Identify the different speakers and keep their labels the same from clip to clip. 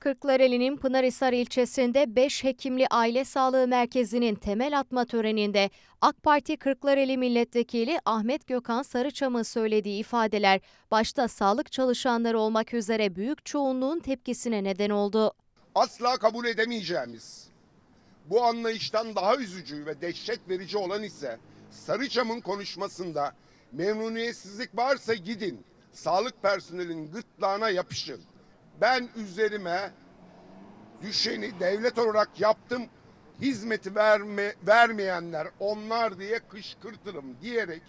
Speaker 1: Kırklareli'nin Pınarhisar ilçesinde 5 hekimli aile sağlığı merkezinin temel atma töreninde AK Parti Kırklareli Milletvekili Ahmet Gökhan Sarıçam'ın söylediği ifadeler başta sağlık çalışanları olmak üzere büyük çoğunluğun tepkisine neden oldu.
Speaker 2: asla kabul edemeyeceğimiz bu anlayıştan daha üzücü ve dehşet verici olan ise Sarıçam'ın konuşmasında memnuniyetsizlik varsa gidin sağlık personelinin gırtlağına yapışın. Ben üzerime düşeni devlet olarak yaptım hizmeti verme, vermeyenler onlar diye kışkırtırım diyerek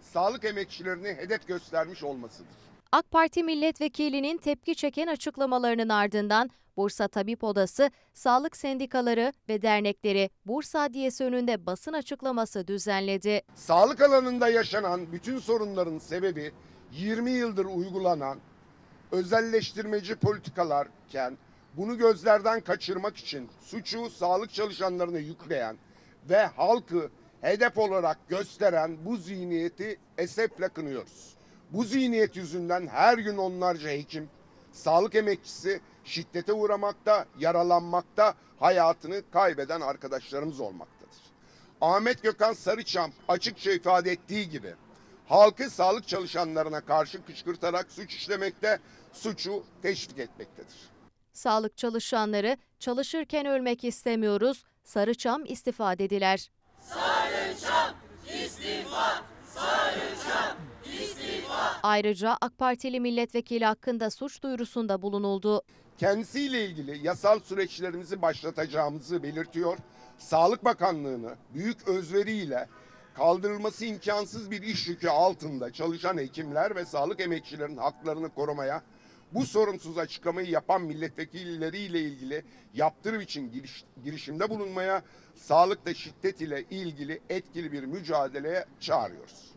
Speaker 2: sağlık emekçilerini hedef göstermiş olmasıdır.
Speaker 1: AK Parti milletvekilinin tepki çeken açıklamalarının ardından Bursa Tabip Odası, sağlık sendikaları ve dernekleri Bursa Adliyesi önünde basın açıklaması düzenledi.
Speaker 2: Sağlık alanında yaşanan bütün sorunların sebebi 20 yıldır uygulanan özelleştirmeci politikalarken bunu gözlerden kaçırmak için suçu sağlık çalışanlarına yükleyen ve halkı hedef olarak gösteren bu zihniyeti esefle kınıyoruz. Bu zihniyet yüzünden her gün onlarca hekim, sağlık emekçisi şiddete uğramakta, yaralanmakta, hayatını kaybeden arkadaşlarımız olmaktadır. Ahmet Gökhan Sarıçam açıkça ifade ettiği gibi halkı sağlık çalışanlarına karşı kışkırtarak suç işlemekte, suçu teşvik etmektedir.
Speaker 1: Sağlık çalışanları çalışırken ölmek istemiyoruz, Sarıçam istifa dediler. Ayrıca AK Partili milletvekili hakkında suç duyurusunda bulunuldu.
Speaker 2: Kendisiyle ilgili yasal süreçlerimizi başlatacağımızı belirtiyor. Sağlık Bakanlığı'nı büyük özveriyle kaldırılması imkansız bir iş yükü altında çalışan hekimler ve sağlık emekçilerinin haklarını korumaya, bu sorumsuz açıklamayı yapan milletvekilleriyle ilgili yaptırım için giriş- girişimde bulunmaya, sağlıkta şiddet ile ilgili etkili bir mücadeleye çağırıyoruz.